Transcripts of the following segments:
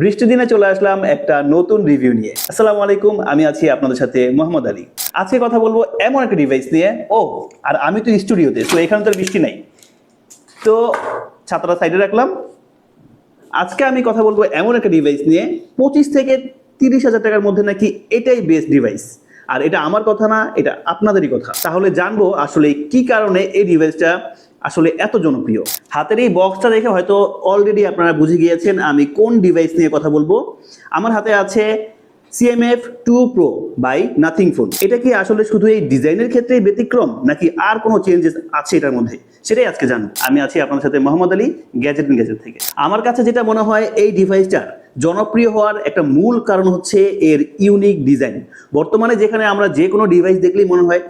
বৃষ্টি দিনে চলে আসলাম একটা নতুন রিভিউ নিয়ে। আসসালামু আলাইকুম, আমি আছি আপনাদের সাথে মোহাম্মদ আলী। আজকে কথা বলব এমন একটা ডিভাইস নিয়ে। ও, আর আমি তো স্টুডিওতে তো এখানে তো বৃষ্টি নাই। তো ছাত্রা সাইডে রাখলাম। আজকে আমি কথা বলব এমন একটা ডিভাইস নিয়ে। পঁচিশ থেকে তিরিশ হাজার টাকার মধ্যে নাকি এটাই বেস্ট ডিভাইস আর এটা আমার কথা না, এটা আপনাদেরই কথা। তাহলে জানব আসলে কি কারণে এই ডিভাইসটা আসলে এত জনপ্রিয়। হাতের এই বক্সটা দেখে হয়তো অলরেডি আপনারা বুঝে গিয়েছেন আমি কোন ডিভাইস নিয়ে কথা বলব। আমার হাতে আছে CMF two pro by Nothing phone এটা কি আসলে শুধু এই ডিজাইনের ক্ষেত্রেই ব্যতিক্রম, নাকি আর কোনো চেঞ্জেস আছে এটার মধ্যে? সেটাই আজকে জানব। আমি আছি আপনার সাথে মোহাম্মদ আলী গ্যাজেট গ্যাজেট থেকে। আমার কাছে যেটা মনে হয়, এই ডিভাইসটার জনপ্রিয় হওয়ার একটা মূল কারণ হচ্ছে এর ইউনিক ডিজাইন বর্তমানে যেখানে আমরা যে কোনো ডিভাইস দেখলেই মনে হয়,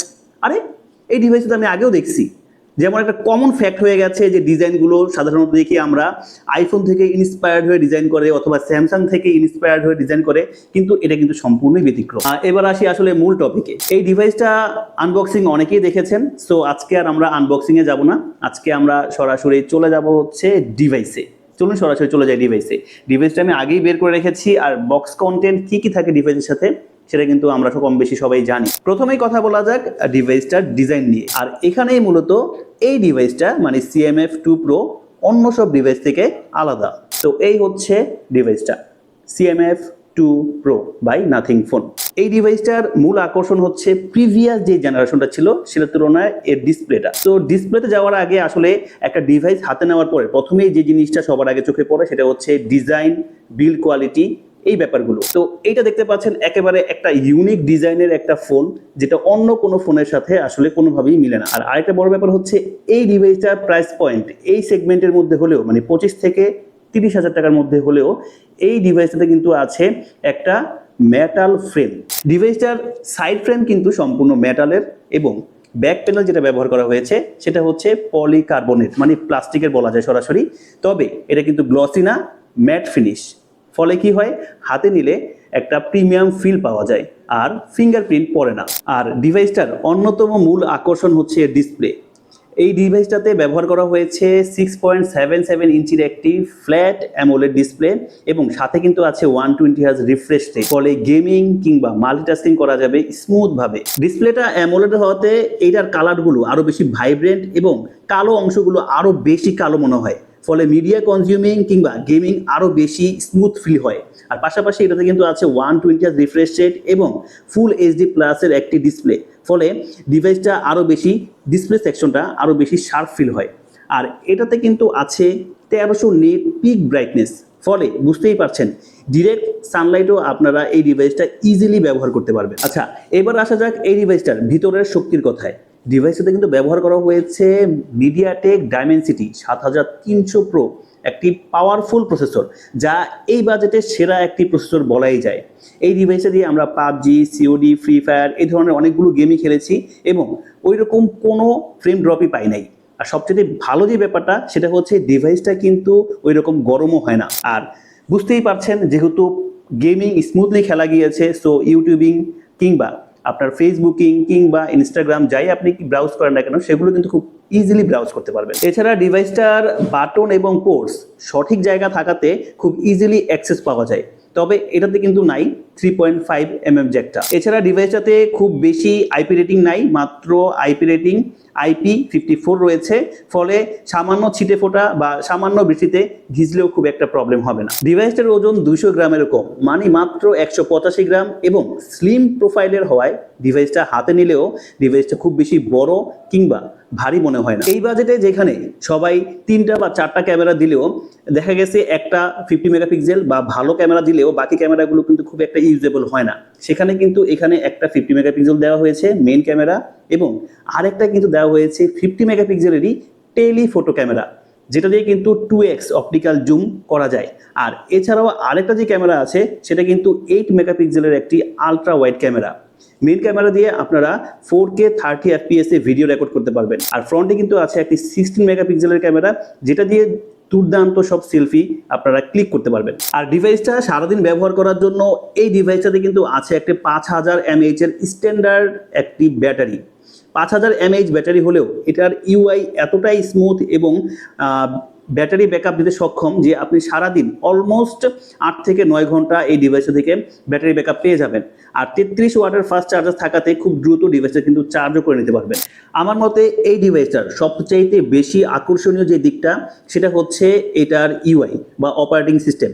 আরে, এই ডিভাইসটা আমি আগেও দেখছি। যেমন একটা কমন ফ্যাক্ট হয়ে গেছে যে ডিজাইনগুলো সাধারণত দেখি আমরা আইফোন থেকে ইন্সপায়ার্ড হয়ে ডিজাইন করে অথবা স্যামসাং থেকে ইন্সপায়ার্ড হয়ে ডিজাইন করে, কিন্তু এটা কিন্তু সম্পূর্ণই ব্যতিক্রম। এবার আসি আসলে মূল টপিকে এই ডিভাইসটা আনবক্সিং অনেকেই দেখেছেন সো আজকে আর আমরা আনবক্সিংয়ে যাব না। আজকে আমরা সরাসরি চলে যাব হচ্ছে ডিভাইসে চলুন সরাসরি চলে যাই ডিভাইসে ডিভাইসটা আমি আগেই বের করে রেখেছি, আর বক্স কন্টেন্ট কি কি থাকে ডিভাইসের সাথে? সেটা কিন্তু আমরা কম বেশি সবাই জানি। প্রথমেই কথা বলা যাক ডিভাইসটার ডিজাইন নিয়ে। আর এখানেই মূলত এই ডিভাইসটা মানে সিএমএফ টু প্রো অন্য সব ডিভাইস থেকে আলাদা। তো এই হচ্ছে ডিভাইসটা CMF two pro by Nothing phone এই ডিভাইসটার মূল আকর্ষণ হচ্ছে প্রিভিয়াস যে জেনারেশনটা ছিল, সেটার তুলনায় এর ডিসপ্লেটা তো ডিসপ্লেতে যাওয়ার আগে আসলে একটা ডিভাইস হাতে নেওয়ার পরে প্রথমেই যে জিনিসটা সবার আগে চোখে পড়ে, সেটা হচ্ছে ডিজাইন বিল্ড কোয়ালিটি এই ব্যাপারগুলো। তো এইটা দেখতে পাচ্ছেন, একেবারে একটা ইউনিক ডিজাইনের একটা ফোন যেটা অন্য কোনো ফোনের সাথে আসলে কোনোভাবেই মিলে না। আর আরেকটা বড় ব্যাপার হচ্ছে, এই ডিভাইসটার প্রাইস পয়েন্ট এই সেগমেন্টের মধ্যে হলেও মানে পঁচিশ থেকে তিরিশ হাজার টাকার মধ্যে হলেও, এই ডিভাইসটাতে কিন্তু আছে একটা মেটাল ফ্রেম ডিভাইসটার সাইড ফ্রেম কিন্তু সম্পূর্ণ মেটালের এবং ব্যাক প্যানেল যেটা ব্যবহার করা হয়েছে, সেটা হচ্ছে পলিকার্বনেট মানে প্লাস্টিকের বলা যায় সরাসরি। তবে এটা কিন্তু গ্লসি না ম্যাট ফিনিশ ফলে কি হয়? হাতে নিলে একটা প্রিমিয়াম ফিল পাওয়া যায় আর ফিঙ্গারপ্রিন্ট পড়ে না। আর ডিভাইসটার অন্যতম মূল আকর্ষণ হচ্ছে ডিসপ্লে এই ডিভাইসটাতে ব্যবহার করা হয়েছে সিক্স পয়েন্ট সেভেন সেভেন ইঞ্চির একটি ফ্ল্যাট অ্যামোলেড ডিসপ্লে এবং সাথে কিন্তু আছে ওয়ান টোয়েন্টি হাজ রিফ্রেশ রেট ফলে গেমিং কিংবা মাল্টিটাস্কিং করা যাবে স্মুথভাবে ডিসপ্লেটা অ্যামোলেড হওয়াতে এইটার কালারগুলো আরও বেশি ভাইব্রেন্ট এবং কালো অংশগুলো আরও বেশি কালো মনে হয়। ফলে মিডিয়া কনজিউমিং কিংবা গেমিং আরও বেশি স্মুথ ফিল হয়। আর পাশাপাশি এটাতে কিন্তু আছে ওয়ান টোয়েন্টি রিফ্রেশ রেট এবং ফুল এইচডি প্লাসের একটি ডিসপ্লে ফলে ডিভাইসটা আরও বেশি ডিসপ্লে সেকশনটা আরও বেশি শার্প ফিল হয়। আর এটাতে কিন্তু আছে তেরোশো নেট পিক ব্রাইটনেস ফলে বুঝতেই পারছেন ডিরেক্ট সানলাইটও আপনারা এই ডিভাইসটা ইজিলি ব্যবহার করতে পারবেন। আচ্ছা এবার আসা যাক এই ডিভাইসটার ভিতরের শক্তির কথায়। ডিভাইসটাতে কিন্তু ব্যবহার করা হয়েছে মিডিয়াটেক ডাইমেনসিটি সাত হাজার তিনশো প্রো একটি পাওয়ারফুল প্রসেসর যা এই বাজেটের সেরা একটি প্রসেসর বলাই যায়। এই ডিভাইসে দিয়ে আমরা পাবজি সিওডি ফ্রি ফায়ার এই ধরনের অনেকগুলো গেমই খেলেছি এবং ওই রকম কোনো ফ্রেম ড্রপই পাই নাই। আর সবচেয়ে ভালো যে ব্যাপারটা, সেটা হচ্ছে ডিভাইসটা কিন্তু ওই রকম গরমও হয় না। আর বুঝতেই পারছেন, যেহেতু গেমিং স্মুথলি খেলা গিয়েছে সো ইউটিউবিং কিংবা আপনার ফেসবুকিং কিংবা ইনস্টাগ্রাম যাই আপনি কি ব্রাউজ করেন না কেন, সেগুলো কিন্তু খুব ইজিলি ব্রাউজ করতে পারবেন। এছাড়া ডিভাইসটার বাটন এবং কোর্স সঠিক জায়গা থাকাতে খুব ইজিলি অ্যাক্সেস পাওয়া যায়। তবে এটাতে কিন্তু নাই three point five M M জ্যাকটা। এছাড়া ডিভাইসটাতে খুব বেশি আইপি রেটিং নাই, মাত্র IP rating IP fifty four রয়েছে, ফলে সামান্য ছিটে ফোটা বা সামান্য বৃষ্টিতে ভিজলেও খুব একটা প্রবলেম হবে না। ডিভাইসটার ওজন দুইশো গ্রামের কম মানে মাত্র একশো পঁচাশি গ্রাম এবং স্লিম প্রোফাইলের হওয়ায় ডিভাইসটা হাতে নিলেও ডিভাইসটা খুব বেশি বড় কিংবা ভারী মনে হয় না। এই বাজেটে যেখানে সবাই তিনটা বা চারটা ক্যামেরা দিলেও দেখা গেছে একটা ফিফটি মেগাপিক্সেল বা ভালো ক্যামেরা দিলেও বাকি ক্যামেরাগুলো কিন্তু খুব একটা ইউজেবল হয় না। সেখানে কিন্তু এখানে একটা ফিফটি মেগাপিক্সেল দেওয়া হয়েছে মেন ক্যামেরা এবং আরেকটা কিন্তু দেওয়া হয়েছে ফিফটি মেগাপিক্সেলেরই টেলিফোটো ক্যামেরা যেটা দিয়ে কিন্তু টু এক্স অপটিক্যাল জুম করা যায়। আর এছাড়াও আরেকটা যে ক্যামেরা আছে, সেটা কিন্তু এইট মেগাপিক্সেলের একটি ultra wide camera main camera দিয়ে আপনারা ফোর কে থার্টি এফপিএস এ ভিডিও রেকর্ড করতে পারবেন। আর ফ্রন্টে কিন্তু আছে একটি সিক্সটিন মেগাপিক্সেলের ক্যামেরা যেটা দিয়ে দুর্দান্ত সব সেলফি আপনারা ক্লিক করতে পারবেন। আর ডিভাইসটা সারাদিন ব্যবহার করার জন্য এই ডিভাইসটাতে কিন্তু আছে একটি পাঁচ হাজার এমএইচ এর স্ট্যান্ডার্ড একটি ব্যাটারি। পাঁচ হাজার এমএইচ ব্যাটারি হলেও এটার ইউআই এতটাই স্মুথ এবং ব্যাটারি ব্যাকআপ দিতে সক্ষম যে আপনি সারাদিন অলমোস্ট আট থেকে নয় ঘণ্টা এই ডিভাইসে থেকে ব্যাটারি ব্যাকআপ পেয়ে যাবেন। আর তেত্রিশ ওয়াটার ফাস্ট চার্জার থাকাতে খুব দ্রুত ডিভাইসটা কিন্তু চার্জও করে নিতে পারবেন। আমার মতে এই ডিভাইসটার সবচাইতে বেশি আকর্ষণীয় যে দিকটা, সেটা হচ্ছে এটার ইউআই বা অপারেটিং সিস্টেম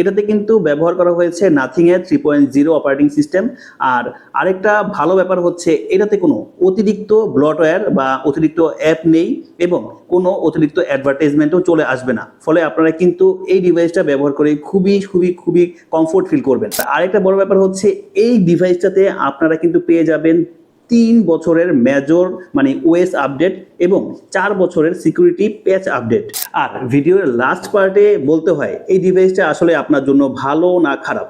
এটাতে কিন্তু ব্যবহার করা হয়েছে নাথিং এর three point zero operating system আর আরেকটা ভালো ব্যাপার হচ্ছে, এটাতে কোনো অতিরিক্ত ব্লটওয়্যার বা অতিরিক্ত অ্যাপ নেই এবং কোনো অতিরিক্ত অ্যাডভার্টাইজমেন্টও চলে আসবে না। ফলে আপনারা কিন্তু এই ডিভাইসটা ব্যবহার করে খুবই খুবই খুবই কমফোর্ট ফিল করবেন। আরেকটা বড় ব্যাপার হচ্ছে, এই ডিভাইসটাতে আপনারা কিন্তু পেয়ে যাবেন তিন বছরের মেজর মানে ওএস আপডেট এবং চার বছরের সিকিউরিটি প্যাচ আপডেট আর ভিডিওর লাস্ট পার্টে বলতে হয়, এই ডিভাইসটা আসলে আপনার জন্য ভালো না খারাপ?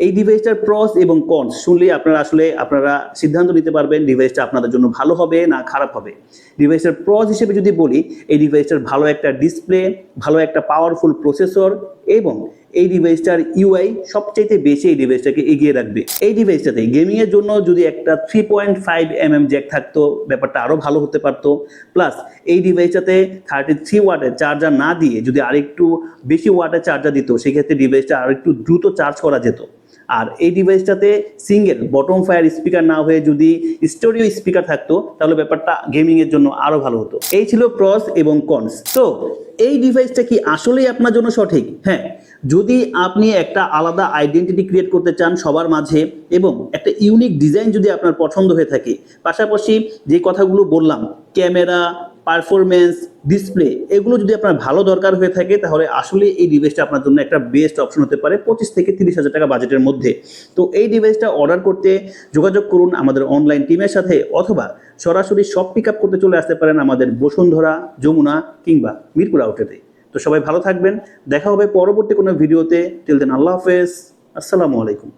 এই ডিভাইসটার প্রস এবং কনস শুনলে আপনারা আসলে আপনারা সিদ্ধান্ত নিতে পারবেন ডিভাইসটা আপনাদের জন্য ভালো হবে না খারাপ হবে। ডিভাইসটার প্রস হিসেবে যদি বলি, এই ডিভাইসটার ভালো একটা ডিসপ্লে ভালো একটা পাওয়ারফুল প্রসেসর এবং এই ডিভাইসটার ইউআই সবচাইতে বেশি এই ডিভাইসটাকে এগিয়ে রাখবে। এই ডিভাইসটাতে গেমিংয়ের জন্য যদি একটা three point five M M jack থাকতো, ব্যাপারটা আরও ভালো হতে পারতো। প্লাস এই ডিভাইসটাতে থার্টি থ্রি ওয়াটের চার্জার না দিয়ে যদি আরেকটু বেশি ওয়াটের চার্জার দিত, সেক্ষেত্রে ডিভাইসটা আরেকটু দ্রুত চার্জ করা যেত। আর এই ডিভাইসটাতে সিঙ্গেল বটম ফায়ার স্পিকার না হয়ে যদি স্টোরিও স্পিকার থাকতো, তাহলে ব্যাপারটা গেমিং এর জন্য আরও ভালো হতো। এই ছিল প্রস এবং কনস তো, এই ডিভাইসটা কি আসলেই আপনার জন্য সঠিক? হ্যাঁ যদি আপনি একটা আলাদা আইডেন্টিটি ক্রিয়েট করতে চান সবার মাঝে এবং একটা ইউনিক ডিজাইন যদি আপনার পছন্দ হয়ে থাকে, পাশাপাশি যে কথাগুলো বললাম ক্যামেরা পারফরমেন্স ডিসপ্লে এগুলো যদি আপনার ভালো দরকার হয়ে থাকে, তাহলে আসলে এই ডিভাইসটা আপনার জন্য একটা বেস্ট অপশন হতে পারে পঁচিশ থেকে তিরিশ হাজার টাকা বাজেটের মধ্যে। তো এই ডিভাইসটা অর্ডার করতে যোগাযোগ করুন আমাদের অনলাইন টিমের সাথে, অথবা সরাসরি সব পিক আপ করতে চলে আসতে পারেন আমাদের বসুন্ধরা, যমুনা কিংবা মিরপুর আউটেতে তো সবাই ভালো থাকবেন, দেখা হবে পরবর্তী কোনো ভিডিওতে টিল দেন আল্লাহ হাফেজ। আসসালামু আলাইকুম।